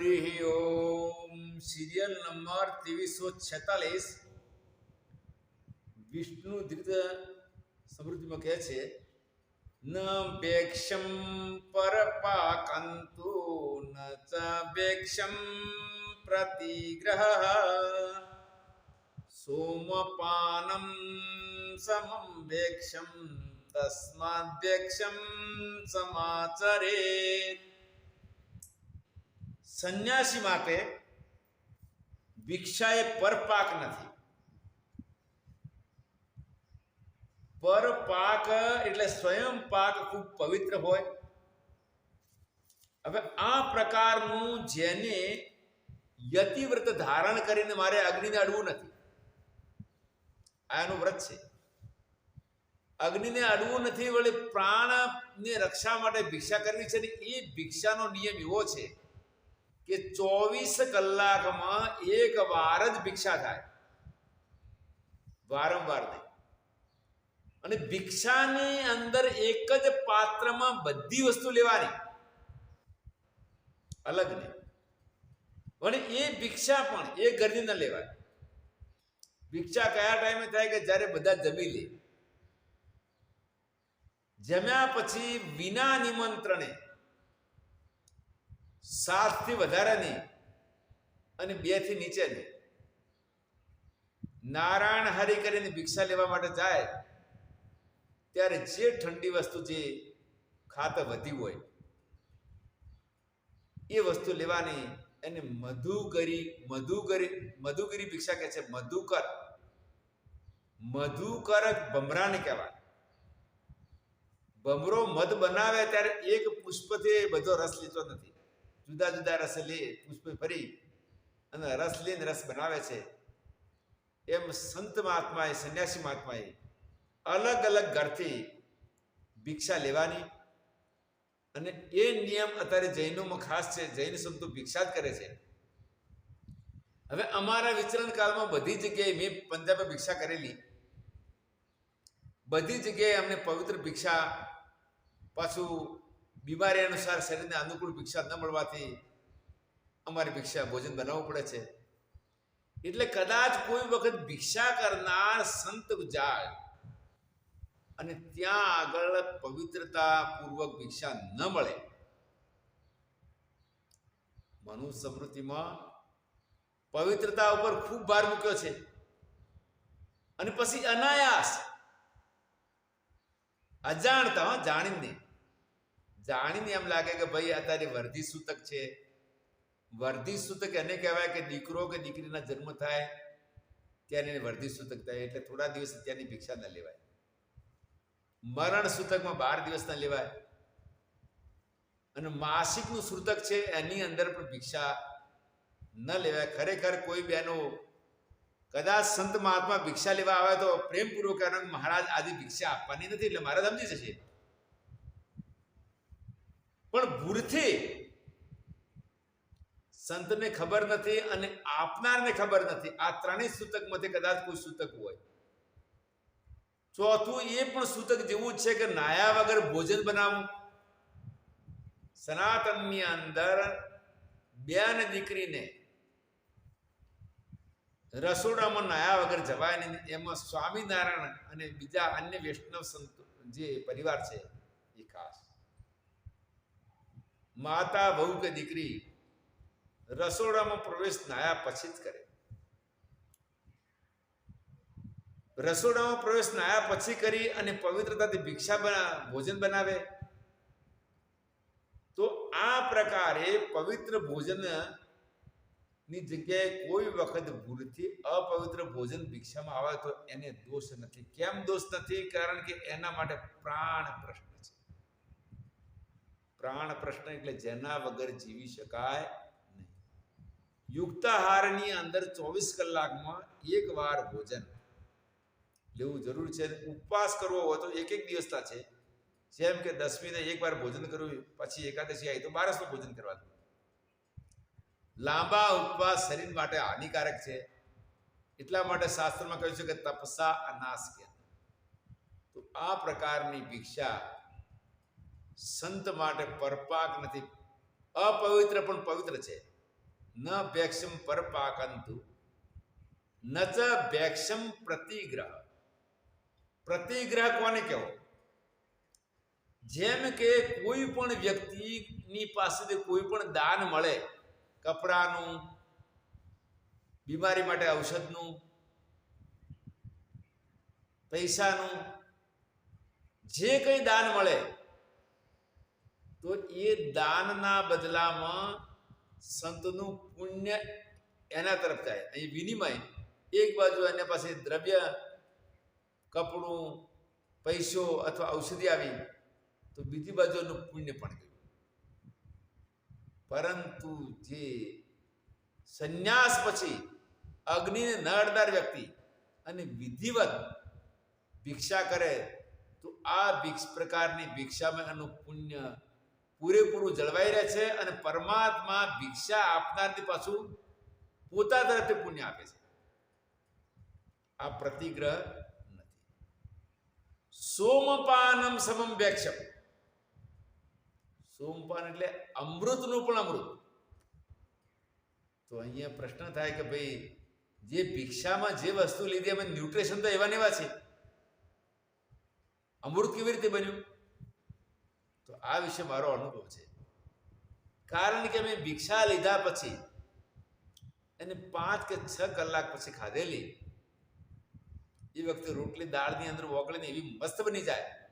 Hari Om serial number ત્રેવીસો છેતાલીસ વિષ્ણુ ધીરજ સમૃદ્ધિમાં કહે છે ન બેક્ષમ પરપાકંતુ ન ચ બેક્ષમ પ્રતિગ્રહ સોમપાનમ સમમ બેક્ષમ તસ્માદ બેક્ષમ સમાચરેત સંન્યાસી માટે ભિક્ષા એ પરપાક નથી. પરપાક એટલે સ્વયં પાક ખૂબ પવિત્ર હોય. હવે આ પ્રકારનું જેને યતિવ્રત ધારણ કરીને મારે અગ્નિને અડવું નથી. આ એનું વ્રત છે. અગ્નિને અડવું નથી વળી પ્રાણને રક્ષા માટે ભિક્ષા કરવી છે ને એ ભિક્ષાનો નિયમ એવો છે કે ચોવીસ કલાકમાં એક વાર જ ભિક્ષા થાય. વારંવાર નહીં. અને ભિક્ષાની અંદર એક જ પાત્રમાં બધી વસ્તુ લેવાની. અલગ નહીં. અને એ ભિક્ષા પણ એ ઘરની ન લેવાય ભિક્ષા કયા ટાઈમે થાય કે જ્યારે બધા જમી લે. જમ્યા પછી વિના નિમંત્રણે સાતથી વધારે નહીં. અને બેથી નીચેની નારાયણ હરિ કરીને ભિક્ષા લેવા માટે જાય, ત્યારે જે ઠંડી વસ્તુ જે ખાતર વધી હોય, એ વસ્તુ લેવાની એને મધુગરી મધુગરી મધુગરી ભિક્ષા કહે છે, મધુકર. મધુકર ભમરાને કહેવાય. ભમરો મધ બનાવે ત્યારે એક પુષ્પથી બધો રસ લેતો નથી. જુદા જુદા રસ લે, પુષ્પ ભરી અને રસ લઈને રસ બનાવે છે. એમ સંત મહાત્માએ, સંન્યાસી મહાત્માએ અલગ અલગ ઘરથી ભિક્ષા લેવાની અને એ નિયમ અત્યારે જૈનોમાં ખાસ છે, જૈન સંતો ભિક્ષા જ કરે છે. હવે અમારા વિચરણ કાળમાં બધી જગ્યાએ મેં પંજાબે ભિક્ષા કરેલી. બધી જગ્યાએ અમને પવિત્ર ભિક્ષા પાછું બીમારી અનુસાર શરીરને અનુકૂળ ભિક્ષા ન મળવાથી અમારી ભિક્ષા ભોજન બનાવવું પડે છે. એટલે કદાચ કોઈ વખત ભિક્ષા કરનાર સંત જાય અને ત્યાં આગળ પવિત્રતા પૂર્વક ભિક્ષા ન મળે. મનુ સમૃદ્ધિમાં પવિત્રતા ઉપર ખૂબ ભાર મૂક્યો છે. અને પછી અનાયાસ. અજાણતા જાણીને. જાણીને એમ લાગે કે ભાઈ અત્યારે વર્ધી સૂતક છે. વર્ધી સૂતક એને કહેવાય કે દીકરો કે દીકરીના જન્મ થાય ત્યારે એને વર્ધી સૂતક થાય, એટલે થોડા દિવસ ત્યાંની ભિક્ષા ન લેવાય. મરણ સૂતકમાં બાર દિવસ ન લેવાય. અને માસિકનું સૂતક છે, એની અંદર પણ ભિક્ષા ન લેવાય. ખરેખર કોઈ બહેનો કદાચ સંત મહાત્મા ભિક્ષા લેવા આવે તો પ્રેમપૂર્વક કારણ મહારાજ આદિ ભિક્ષા આપવાની નથી, એટલે મહારાજ સમજી જશે. પણ ભૂલથી સંતને ખબર નથી અને આપનારને ખબર નથી. આ ત્રણેય સૂતકમાંથી કદાચ કોઈ સૂતક હોય. ચોથું એ પણ સૂતક જેવું છે કે નાયા વગર ભોજન બનાવવું સનાતનની અંદર બેન દીકરીને રસોડામાં નાયા વગર જવાય નહીં. એમાં સ્વામિનારાયણ અને બીજા અન્ય વૈષ્ણવ સંતો જે પરિવાર છે એ ખાસ માતા વહુ કે દીકરી રસોડામાં પ્રવેશ નાયા પછી જ કરે. રસોડામાં પ્રવેશ નાયા પછી કરી અને પવિત્રતાથી ભિક્ષા બના, ભોજન બનાવે. તો આ પ્રકારે પવિત્ર ભોજનની જગ્યાએ કોઈ વખત ભૂલથી અપવિત્ર ભોજન ભિક્ષામાં આવે તો એને દોષ નથી. કેમ દોષ નથી? કારણ કે એના માટે પ્રાણ પ્રશ્ન પ્રાણ પ્રશ્ન એટલે જેના વગર જીવી શકાય નહીં. યુક્તાહારની અંદર ચોવીસ કલાકમાં એક વાર ભોજન લેવું જરૂર છે. ઉપવાસ કરવો હોય તો એક એક દિવસના છે. જેમ કે દસમીને એક વાર ભોજન કરવું, પછી એકાદશી આવી તો બારસનું ભોજન કરવાનું લાંબા ઉપવાસ શરીર માટે હાનિકારક છે. એટલા માટે શાસ્ત્રમાં કહ્યું છે કે તપસા અનાસ કે તો આ પ્રકારની ભિક્ષા સંત માટે પરપાક નથી. અપવિત્ર પણ પવિત્ર છે. ન ભેક્ષમ પરપાકંતુ. ન ચ ભેક્ષમ પ્રતિગ્રહ. પ્રતિગ્રહ કોને કહેવો? જેમ કે કોઈ પણ વ્યક્તિની પાસેથી કોઈ પણ દાન મળે, કપડાનું, બીમારી માટે ઔષધનું, પૈસાનું, જે કંઈ દાન મળે તો એ દાનના બદલામાં સંતનું પુણ્ય એના તરફ જાય. અહીં વિનિમય, એક બાજુ એના પાસે દ્રવ્ય, કપડું, પૈસો અથવા ઔષધિ આવી, તો બીજી બાજુ એનું પુણ્ય પણ ગયું. પરંતુ જે સંન્યાસ પછી અગ્નિને ન અડનાર વ્યક્તિ અને વિધિવત ભિક્ષા કરે, તો આ ભિક્ષ પ્રકારની ભિક્ષામાં એનું પુણ્ય પૂરેપૂરું જળવાઈ રહે છે અને પરમાત્મા ભિક્ષા આપનારથી પાછું પોતા તરફથી પુણ્ય આપે છે. આ પ્રતિગ્રહ નથી. સોમપાનમ સમમ વેક્ષમ સોમપાન એટલે અમૃતનું પણ અમૃત. તો અહીંયા પ્રશ્ન થાય કે ભાઈ જે ભિક્ષામાં જે વસ્તુ લીધી અમે ન્યુટ્રિશન તો એવા ને છે. અમૃત કેવી રીતે બન્યું? તો આ વિશે મારો અનુભવ છે. કારણ કે મેં ભિક્ષા લીધા પછી એને પાંચ કે છ કલાક પછી ખાધેલી. એ વખતે રોટલી દાળની અંદર ઓગળીને એવી મસ્ત બની જાય.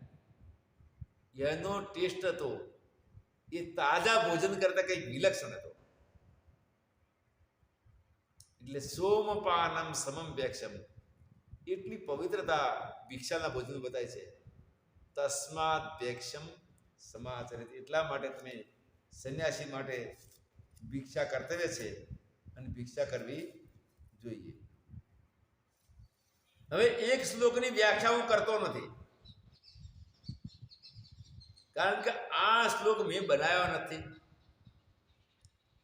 એનો ટેસ્ટ હતો. એ તાજા ભોજન કરતા કંઈક વિલક્ષણ હતો. એટલે સોમપાનમ સમમ વેક્ષમ એટલી પવિત્રતા ભિક્ષાના ભોજન બતાય છે. તસ્માત ભેક્ષમ સમાચરિત એટલા માટે તમે સંન્યાસી માટે ભિક્ષા કર્તવ્ય છે અને ભિક્ષા કરવી જોઈએ. હવે એક શ્લોકની વ્યાખ્યા હું કરતો નથી. કારણ કે આ શ્લોક મેં બનાવ્યો નથી.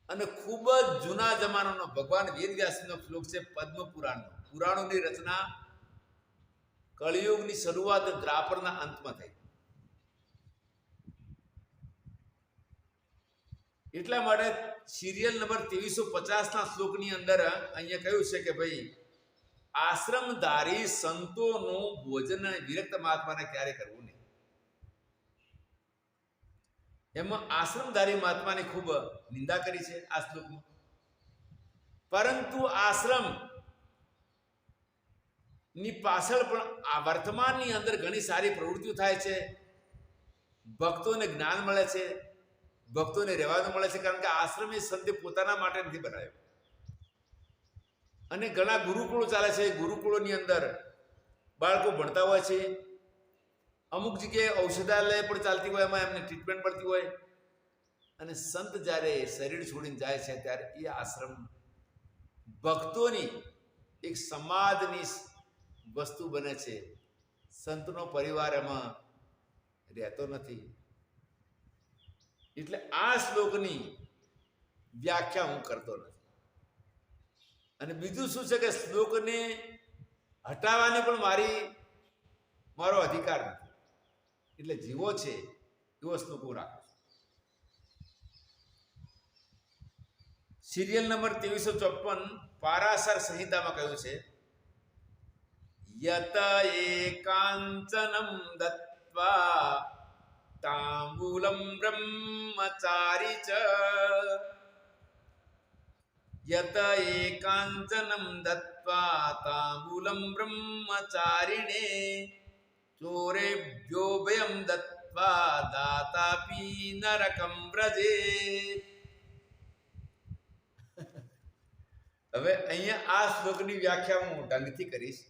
અને ખૂબ જ જૂના જમાનાનો ભગવાન વેદવ્યાસનો શ્લોક છે પદ્મ પુરાણનો પુરાણોની રચના કળિયુગની શરૂઆત દ્રાપરના અંતમાં થઈ. એટલા માટે સિરિયલ નંબર ત્રેવીસો પચાસના શ્લોકની અંદર અહીંયા કહ્યું છે કે ભાઈ, આશ્રમધારી સંતોનું ભોજન વિરક્ત મહાત્માને ક્યારે કરવું નહીં? એમાં આશ્રમધારી મહાત્માની ખૂબ નિંદા કરી છે આ શ્લોકમાં. પરંતુ આશ્રમની પાછળ પણ આ વર્તમાનની અંદર ઘણી સારી પ્રવૃત્તિઓ થાય છે. ભક્તોને જ્ઞાન મળે છે. ભક્તોને રહેવાનું મળે છે કારણ કે આશ્રમ એ સંતે પોતાના માટે નથી બનાવ્યો. અને ઘણા ગુરુકુળો ચાલે છે. ગુરુકુળોની અંદર બાળકો ભણતા હોય છે. અમુક જગ્યાએ ઔષધાલય પણ ચાલતી હોય, એમાં એમને ટ્રીટમેન્ટ મળતી હોય. અને સંત જ્યારે શરીર છોડીને જાય છે ત્યારે એ આશ્રમ ભક્તોની એક સમાજની વસ્તુ બને છે. સંતનો પરિવાર એમાં રહેતો નથી. એટલે આ શ્લોકની વ્યાખ્યા હું કરતો નથી. અને બીજું શું છે કે શ્લોકને હટાવવાની પણ મારી, મારો અધિકાર નથી. એટલે જીવો છે, એવો શ્લોક હું રાખું સિરિયલ નંબર ત્રેવીસો ચોપન પારાસર સંહિતામાં કહ્યું છે, યત એકાંચનમ દત્વા તાંબૂલમ બ્રહ્મચારી ચ યત એકાંચનમ દત્વા તાંબૂલમ બ્રહ્મચારિણે ચોરેભ્યો ભયમ દત્વા દાતાપી નરકમ વ્રજે હવે અહીંયા આ શ્લોકની વ્યાખ્યા હું ઢંગથી કરીશ.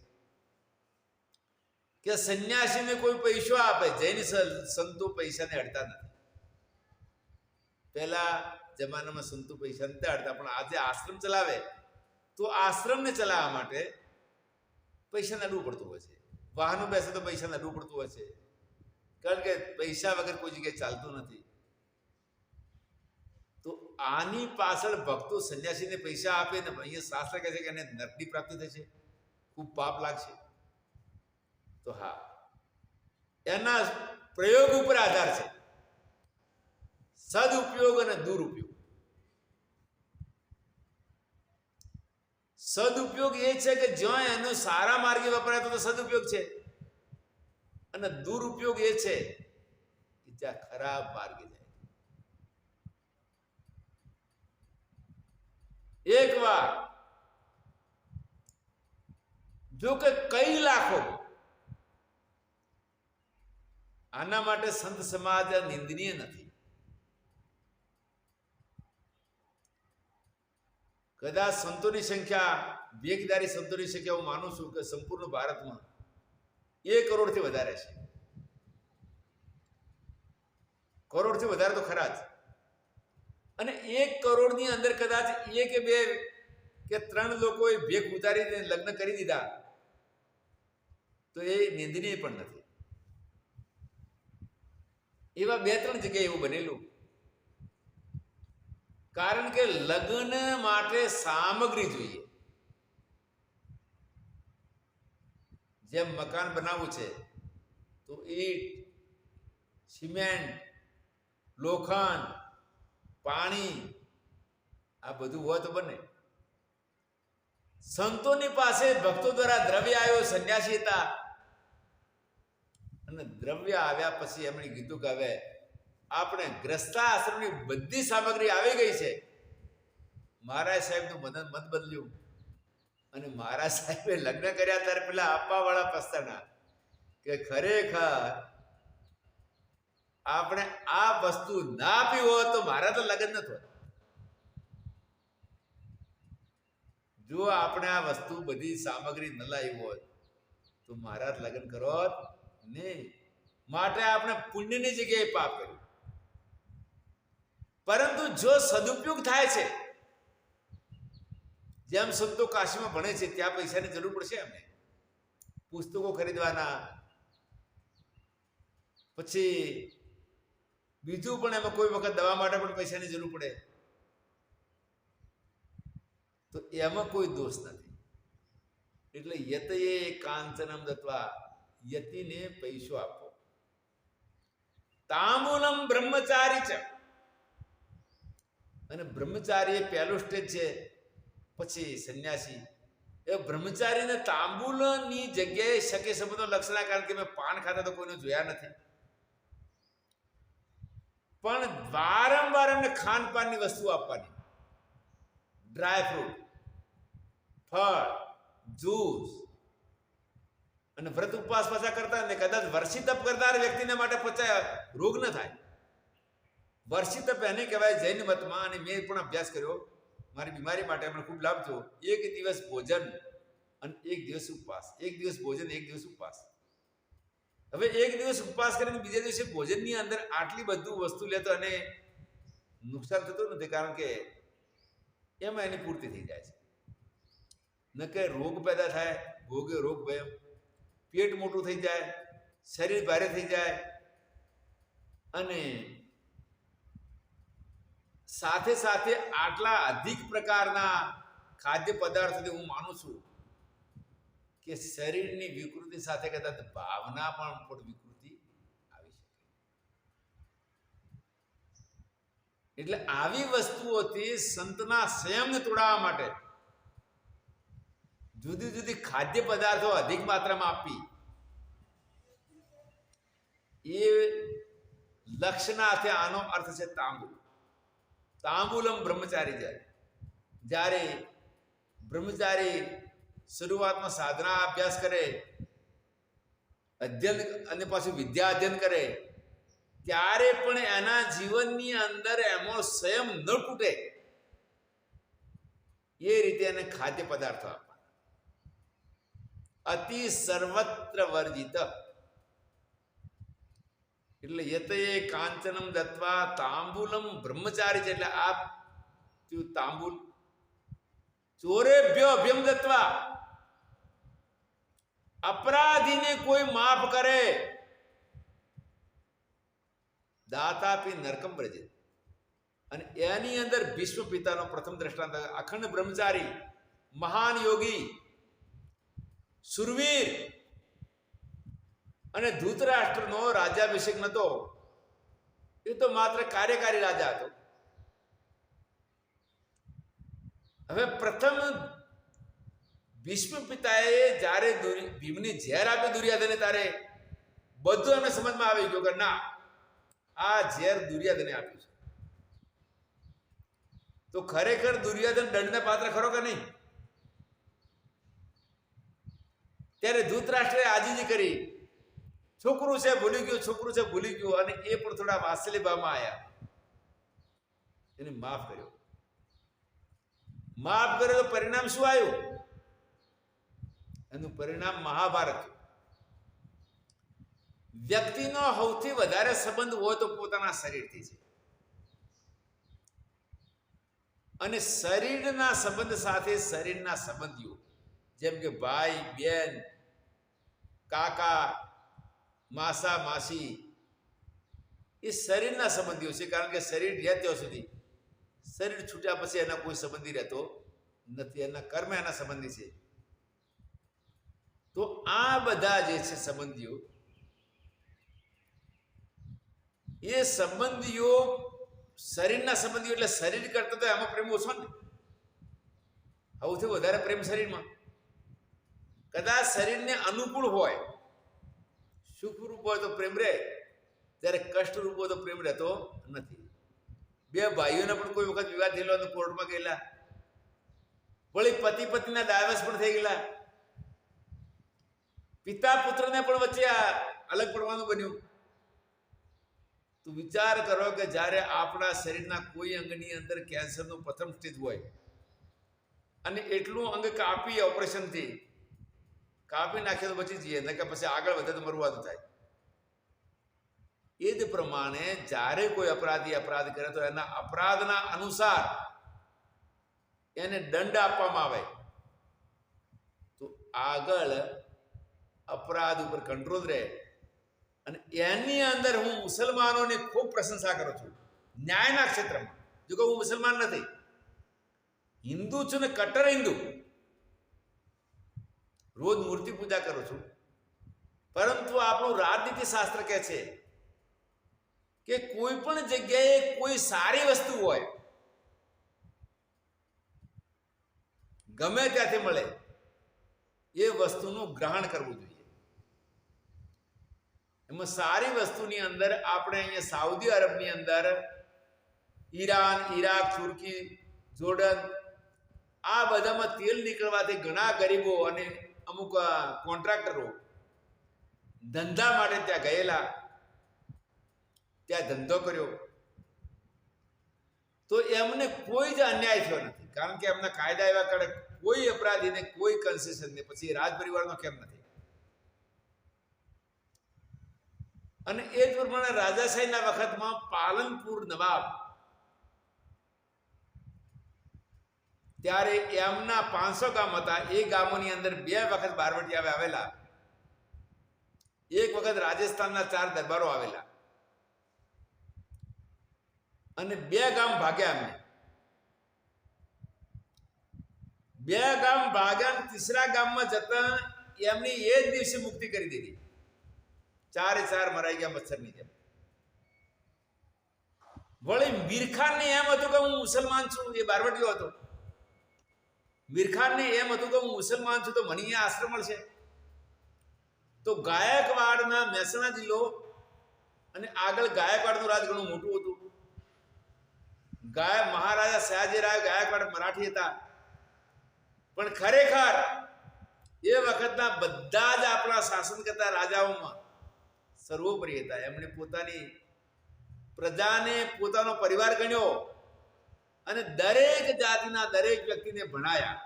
કે સંન્યાસીને કોઈ પૈસો આપે, જૈન સંતો પૈસાને અડતા નથી. પહેલા જમાનામાં સંતો પૈસા નથી અડતા, પણ આજે આશ્રમ ચલાવે, તો આશ્રમને ચલાવવા માટે પૈસા નડવું પડતું હોય છે. વાહનો બેસે તો પૈસા નડવું પડતું હોય છે. કારણ કે પૈસા વગર કોઈ જગ્યાએ ચાલતું નથી. તો આની પાછળ ભક્તો સંન્યાસીને પૈસા આપે ને અહીંયા શાસ્ત્ર કહે છે કે એને નરકની પ્રાપ્તિ થશે. ખૂબ પાપ લાગશે. તો હા. એના પ્રયોગ ઉપર આધાર છે. સદુપયોગ અને દુરુપયોગ. સદુપયોગ એ છે કે જ્યાં એનો સારા માર્ગે વપરાય તો સદુપયોગ છે. અને દુરુપયોગ એ છે કે જ્યાં ખરાબ માર્ગે જાય. એક વાર જો કે કઈ લાખો આના માટે સંત સમાજ નિંદનીય નથી. કદાચ સંતોની સંખ્યા વેગદારી સંતોની સંખ્યા હું માનું છું કે સંપૂર્ણ ભારતમાં એક કરોડથી વધારે છે. કરોડથી વધારે તો ખરા જ. અને એક કરોડની અંદર કદાચ એક બે કે ત્રણ લોકોએ ભેગ ઉતારીને લગ્ન કરી દીધા, તો એ નિંદનીય પણ નથી. એવા બે ત્રણ જગ્યાએ એવું બનેલું. કારણ કે લગ્ન માટે સામગ્રી જોઈએ. જેમ મકાન બનાવવું છે, તો ઈટ, સિમેન્ટ, લોખંડ, પાણી, આ બધું હોય તો બને. સંતોની પાસે ભક્તો દ્વારા દ્રવ્ય આવ્યો સંન્યાસી હતા. અને દ્રવ્ય આવ્યા પછી એમણે કીધું કે હવે આપણે ગ્રસ્તા આશ્રમની બધી સામગ્રી આવી ગઈ છે. મહારાજ સાહેબનું મદન મત બદલ્યું. અને મહારાજ સાહેબે લગ્ન કર્યા ત્યારે પેલા આપવાવાળા પસ્તાના કે ખરેખર આપણે આ વસ્તુ ના પીવો તો મારા તો લગ્ન ન થોત જો આપણે આ વસ્તુ બધી સામગ્રી ન લાવી હોત તો મારા લગ્ન કરો નહીં. માટે આપણે પુણ્યની જગ્યાએ પાપ કર્યું. પરંતુ જો સદુપયોગ થાય છે, જેમ સંતો કાશીમાં ભણે છે, ત્યાં પૈસાની જરૂર પડશે એમને. પુસ્તકો ખરીદવાના, પછી બીજું પણ એમાં કોઈ વખત દવા માટે પણ પૈસાની જરૂર પડે. તો એમાં કોઈ દોષ નથી. એટલે યતયે કાંચનમ દત્વા યતિને પૈસો આપો. તામુલમ બ્રહ્મચારી છે અને બ્રહ્મચારી એ પહેલો સ્ટેજ છે, પછી સંન્યાસી. એ બ્રહ્મચારીને તાંબુલની જગ્યાએ શકે સંબંધો લક્ષણા, કારણ કે મેં પાન ખાતા તો કોઈને જોયા નથી. પણ વારંવાર એમને ખાનપાનની વસ્તુ આપવાની. ડ્રાય ફ્રૂટ ફળ, જ્યુસ અને વ્રત ઉપવાસ પાછા કરતા ને કદાચ વર્ષી તપ કરનાર વ્યક્તિને માટે પચાય રોગ ન થાય. વર્ષી તપ એને કહેવાય જૈન મતમાં અને મેં પણ અભ્યાસ કર્યો. મારી બીમારી માટે મને ખૂબ લાભ થયો. એક દિવસ ભોજન અને એક દિવસ ઉપવાસ. એક દિવસ ભોજન, એક દિવસ ઉપવાસ. હવે એક દિવસ ઉપવાસ કરીને બીજા દિવસે ભોજનની અંદર આટલી બધું વસ્તુ લેતો અને નુકસાન થતું નથી કારણ કે એમાં એની પૂર્તિ થઈ જાય છે. ન કે રોગ પેદા થાય, ભોગે રોગ ભય. પેટ મોટું થઈ જાય, શરીર ભારે થઈ જાય અને સાથે સાથે આટલા અધિક પ્રકારના ખાદ્ય પદાર્થોથી હું માનું છું કે શરીરની વિકૃતિ સાથે કદાચ ભાવના પણ પણ વિકૃતિ આવી શકે. એટલે આવી વસ્તુઓથી સંતના સંયમને તોડાવવા માટે જુદી જુદી ખાદ્ય પદાર્થો અધિક માત્રામાં આપી એ લક્ષનાથે આનો અર્થ છે તાંબુ તાંબુલમ બ્રહ્મચારી જાય. જ્યારે બ્રહ્મચારી શરૂઆતમાં સાધના અભ્યાસ કરે, અધ્યયન અને પાછું વિદ્યા અધ્યયન કરે, ત્યારે પણ એના જીવનની અંદર એમો સંયમ ન તૂટે એ રીતે એને ખાદ્ય પદાર્થો આપવાના અતિ સર્વત્ર વર્જિત. એટલે યતયે કાંચનમ દત્વા તાંબુલમ બ્રહ્મચારી છે એટલે આ તાંબુલ. ચોરેભ્યો અભ્યમ દત્વા અપરાધીને કોઈ માફ કરે. દાતાપી નરકમ બ્રજે અને એની અંદર ભીષ્મ પિતાનો પ્રથમ દ્રષ્ટાંત. અખંડ બ્રહ્મચારી, મહાન યોગી સુરવીર. અને ધૂતરાષ્ટ્રનો રાજાભિષેક નહોતો એ તો માત્ર કાર્યકારી રાજા હતો. હવે પ્રથમ ભીષ્મ પિતાએ જ્યારે ભીમને ઝેર આપ્યું દુર્યાધને તારે બધું એમને સમજમાં આવી ગયું કે ના, આ ઝેર દુર્યાધને આપ્યું છે. તો ખરેખર દુર્યોધન દંડને પાત્ર ખરો કે નહીં? ત્યારે ધૂતરાષ્ટ્રે આજીજી કરી. છોકરું છે, ભૂલી ગયું, છોકરું છે, ભૂલી ગયું અને એ પણ થોડા વાસલીબામાં આવ્યા એને માફ કર્યો. માફ કર્યો તો પરિણામ શું આવ્યું? એનું પરિણામ મહાભારત. વ્યક્તિનો સૌથી વધારે સંબંધ હોય તો પોતાના શરીરથી છે. અને શરીરના સંબંધ સાથે શરીરના સંબંધીઓ. જેમ કે ભાઈ, બેન કાકા, માસા, માસી, એ શરીરના સંબંધીઓ છે, કારણ કે શરીર રહે ત્યાં સુધી. શરીર છૂટ્યા પછી એના કોઈ સંબંધી રહેતો નથી, એના કર્મ એના સંબંધી છે. તો આ બધા જે છે સંબંધીઓ, એ સંબંધીઓ શરીરના સંબંધીઓ, એટલે શરીર કરતા તો એમાં પ્રેમ ઓછો ને. થયું વધારે પ્રેમ શરીરમાં? કદાચ શરીરને અનુકૂળ હોય સુખરૂપ હોય તો પ્રેમ રહે ત્યારે કષ્ટરૂપ હોય તો પ્રેમ રહેતો નથી. બે ભાઈઓને પણ કોઈ વખત વિવાદ થયેલો તો કોર્ટમાં ગયેલા. વળી પતિ પત્નીના ડાયવર્સ પણ થઈ ગયેલા. પિતા પુત્રને પણ વચ્ચે અલગ પડવાનું બન્યું. તો વિચાર કરો કે જ્યારે આપણા શરીરના કોઈ અંગની અંદર કેન્સરનું પ્રથમ સ્ટેજ હોય, અને એટલું અંગ કાપી ઓપરેશનથી કાપી નાખીએ તો બચી જઈએ ને કે પછી આગળ વધે તો મરવાનું થાય. એ જ પ્રમાણે જ્યારે કોઈ અપરાધી અપરાધ કરે તો એના અપરાધના અનુસાર એને દંડ આપવામાં આવે. તો આગળ અપરાધ ઉપર કંટ્રોલ રહે. અને એની અંદર હું મુસલમાનોની ખૂબ પ્રશંસા કરું છું. ન્યાયના ક્ષેત્રમાં. જો કે હું મુસલમાન નથી. હિન્દુ છું ને કટ્ટર હિન્દુ. રોજ મૂર્તિ પૂજા કરું છું. પરંતુ આપણું રાજનીતિ શાસ્ત્ર કહે છે કે કોઈ પણ જગ્યાએ કોઈ સારી વસ્તુ હોય, ગમે ત્યાંથી મળે, એ વસ્તુનું ગ્રહણ કરવું જોઈએ. એમાં સારી વસ્તુની અંદર આપણે અહીંયા સાઉદી અરબની અંદર ઈરાન, ઈરાક, તુર્કી, જોર્ડન, આ બધામાં તેલ નીકળવાથી ઘણા ગરીબો અને અમુક કોન્ટ્રાક્ટરો ધંધા માટે ત્યાં ગયેલા. ત્યાં ધંધો કર્યો. તો એમને કોઈ જ અન્યાય થયો નથી. કારણ કે એમના કાયદા એવા કડક કોઈ અપરાધીને કોઈ કન્સેશન નહીં પછી રાજ પરિવારનો કેમ નથી? અને એ જ પ્રમાણે રાજાશાહીના વખતમાં પાલનપુર નવાબ ત્યારે એમના પાંચસો ગામ હતા. એ ગામોની અંદર બે વખત બારવટીયા આવેલા. એક વખત રાજસ્થાનના ચાર દરબારો આવેલા. અને બે ગામ ભાગ્યા અમે બે ગામ ભાગ્યા તીસરા ગામમાં જતા એમની એ જ દિવસે મુક્તિ કરી દીધી. ચારે ચાર મરાઈ ગયા મચ્છરની જેમ. વળી મીરખાનને એમ હતું કે હું મુસલમાન છું, એ બારવટીયો હતો. મીરખાનને એમ હતું કે હું મુસલમાન છું તો મને આશ્રમ મળશે. તો ગાયકવાડના મહેસાણા જિલ્લો અને આગળ ગાયકવાડનું રાજ ઘણું મોટું હતું. ગાય મહારાજા સયાજીરાવ ગાયકવાડ મરાઠી હતા. પણ ખરેખર એ વખતના બધા જ આપણા શાસન કરતા રાજાઓમાં સર્વોપરી હતા. એમણે પોતાની પ્રજાને પોતાનો પરિવાર ગણ્યો. અને દરેક જાતિના દરેક વ્યક્તિને ભણાયા.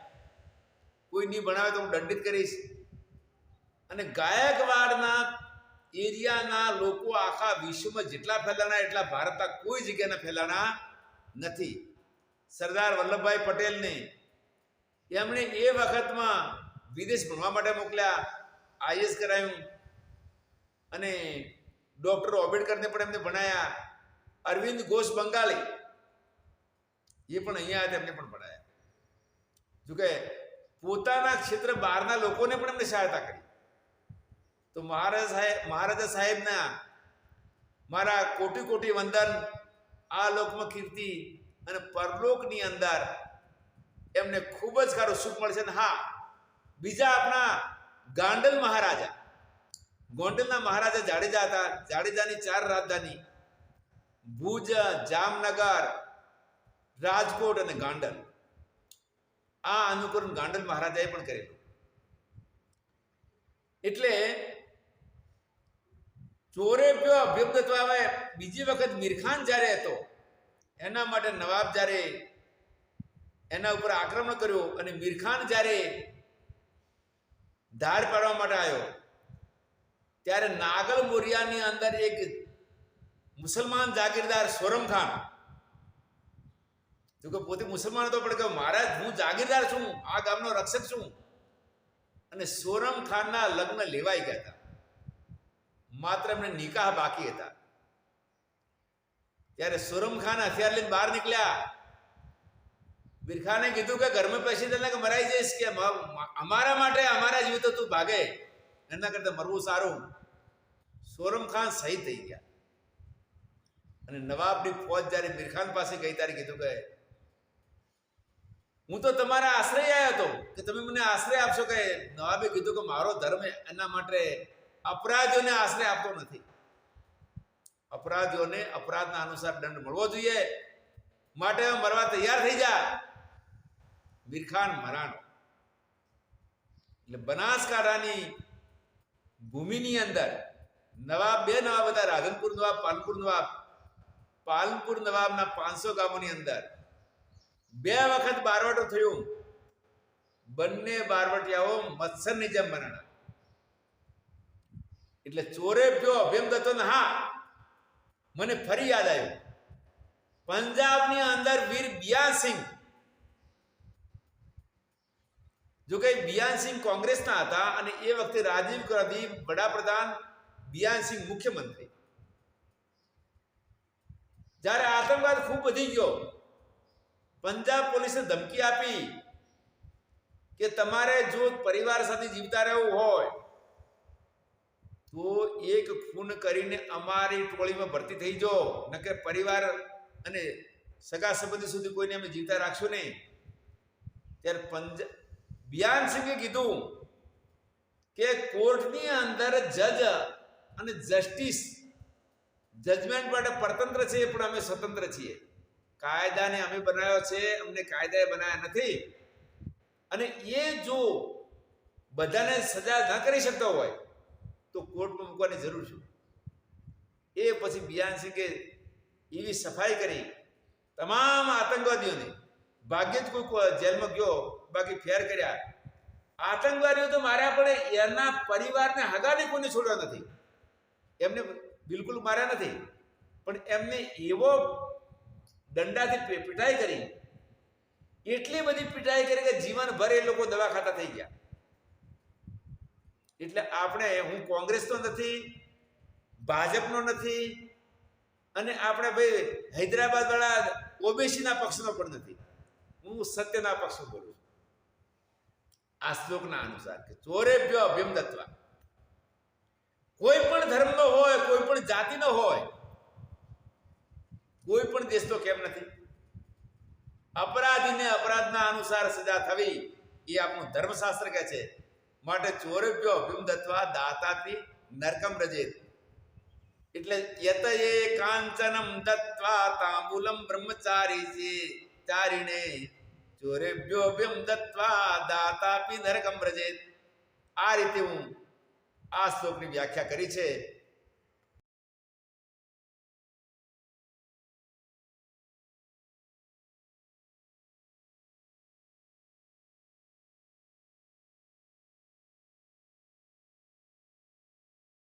કોઈ નહીં ભણાવે તો હું દંડિત કરીશ. અને ગાયકવાડના એરિયાના લોકો આખા વિશ્વમાં જેટલા ફેલાણા એટલા ભારતના કોઈ જગ્યાના ફેલાણા નથી. સરદાર વલ્લભભાઈ પટેલને એમણે એ વખતમાં વિદેશ ભણવા માટે મોકલ્યા આઈએસ કરાયું અને ડૉક્ટર આંબેડકરને પણ એમને ભણાયા. અરવિંદ ઘોષ બંગાળી એ પણ અહીંયા હતા એમને પણ પડાયા. જોકે પોતાના ક્ષેત્ર બહારના લોકોને પણ એમને સહાયતા કરી. તો મહારાજા સાહેબ મહારાજા સાહેબના મારા કોટી કોટી વંદન, આ લોકમાં કીર્તિ અને પરલોકની અંદર એમને ખૂબ જ સારું સુખ મળશે ને હા, બીજા આપણા ગાંડલ મહારાજા, ગોંડલના મહારાજા જાડેજા હતા. જાડેજાની ચાર રાજધાની ભુજ, જામનગર રાજકોટ અને ગાંડલ. આ અનુકરણ ગાંડલ મહારાજાએ પણ કરેલું. એટલે ચોરે પ્યો અભ્યુદત્વ આવે બીજી વખત મીરખાન જ્યારે હતો, એના માટે નવાબ જ્યારે એના ઉપર આક્રમણ કર્યું અને મીરખાન જ્યારે ધાર પાડવા માટે આવ્યો, ત્યારે નાગલ મોરિયાની અંદર એક મુસલમાન જાગીરદાર સોરમ ખાન જો કે પોતે મુસલમાન હતો, પણ કે મહારાજ, હું જાગીરદાર છું, આ ગામનો રક્ષક છું. અને સોરમ ખાનના લગ્ન લેવાઈ ગયા હતા. માત્ર એમને નિકાહ બાકી હતા. ત્યારે સોરમ ખાન હથિયાર લઈને બહાર નીકળ્યા. બિરખાને કીધું કે, ઘરમાં પેસી દે કે મરાઈ જઈશ કે અમારા માટે અમારા જીવ તો તું ભાગે, એના કરતા મરવું સારું. સોરમ ખાન શહીદ થઈ ગયા. અને નવાબની ફોજ જ્યારે મીરખાન પાસે ગઈ ત્યારે કીધું કે હું તો તમારા આશ્રય આવ્યો હતો કે તમે મને આશ્રય આપશો કે નવાબે કીધું કે મારો ધર્મ એના માટે અપરાધીઓને આશ્રય આપતો નથી. અપરાધીઓને અપરાધના અનુસાર દંડ મળવો જોઈએ. માટે મરવા તૈયાર થઈ જા. મીરખાન મરાણો. એટલે બનાસકાંઠાની ભૂમિની અંદર નવાબ બે નવાબ હતા, રાધનપુર નવાબ, પાલનપુર નવાબ. પાલનપુર નવાબના પાંચસો ગામોની અંદર બે વખત બારવટો થયું. બંને બારવટિયાઓ મત્સરની જેમ મરણા એટલે ચોરે પ્યો અભિયમ દત્તો હા, મને ફરી યાદ આવ્યું. પંજાબની અંદર વીર બિયાસિંહ જો કે બિયાનસિંહ કોંગ્રેસના હતા અને એ વખતે રાજીવ ગાંધી વડાપ્રધાન બિયાનસિંહ મુખ્યમંત્રી. જ્યારે આતંકવાદ ખૂબ વધી ગયો પંજાબ પોલીસે ધમકી આપી કે તમારે જો પરિવાર સાથે જીવતા રહેવું હોય, તો એક ખૂન કરીને અમારી ટોળીમાં ભરતી થઈ જાઓ નકર પરિવાર અને સગા સંબંધી સુધી કોઈને અમે જીવતા રાખશું નહીં. ત્યારે પંજાબ બિયાનસિંહે કીધું કે કોર્ટની અંદર જજ અને જસ્ટિસ જજમેન્ટ માટે પરતંત્ર છે પણ અમે સ્વતંત્ર છીએ. કાયદાને અમે બનાવ્યો છે, અમને કાયદાએ બનાવ્યા નથી. અને એ જો બધાને સજા ન કરી શકતો હોય, તો કોર્ટમાં મૂકવાની જરૂર છે એ પછી બિયાનસિંહે એવી સફાઈ કરી તમામ આતંકવાદીઓને, ભાગ્યે જ કોઈ જેલમાં ગયો, બાકી ફેર કર્યા. આતંકવાદીઓ તો માર્યા પડે એના પરિવારને હગાને કોઈને છોડ્યા નથી. એમને બિલકુલ માર્યા નથી. પણ એમને એવો દંડાથી પીટાઈ કરી. એટલી બધી પીટાઈ કરી કે જીવનભર એ લોકો દવા ખાતા થઈ ગયા. એટલે આપણે, હું કોંગ્રેસનો નથી, ભાજપનો નથી, અને આપણે ભાઈ હૈદરાબાદ વાળા ઓબીસીના પક્ષનો પણ નથી. હું સત્યના પક્ષ બોલું છું. આ શ્લોકના અનુસાર કે ચોરે પ્યો અભિમ દત્વા કોઈ પણ ધર્મનો હોય, કોઈ પણ જાતિનો હોય કોઈ પણ દેશ તો કેમ નથી? અપરાધીને અપરાધના અનુસાર સજા થવી એ આપણું ધર્મશાસ્ત્ર કહે છે. માટે ચોરભ્યો અભિમ દત્વા દાતાપી નરકમ રજેત. એટલે યત એ કાંચનમ દત્વા તાંબુલમ બ્રહ્મચારી છે ચારિણે. ચોરેભ્યોભ્યમ દત્વા દાતાપી નરકમ રજેત. આ રીતે હું આ શ્લોકની વ્યાખ્યા કરી છે.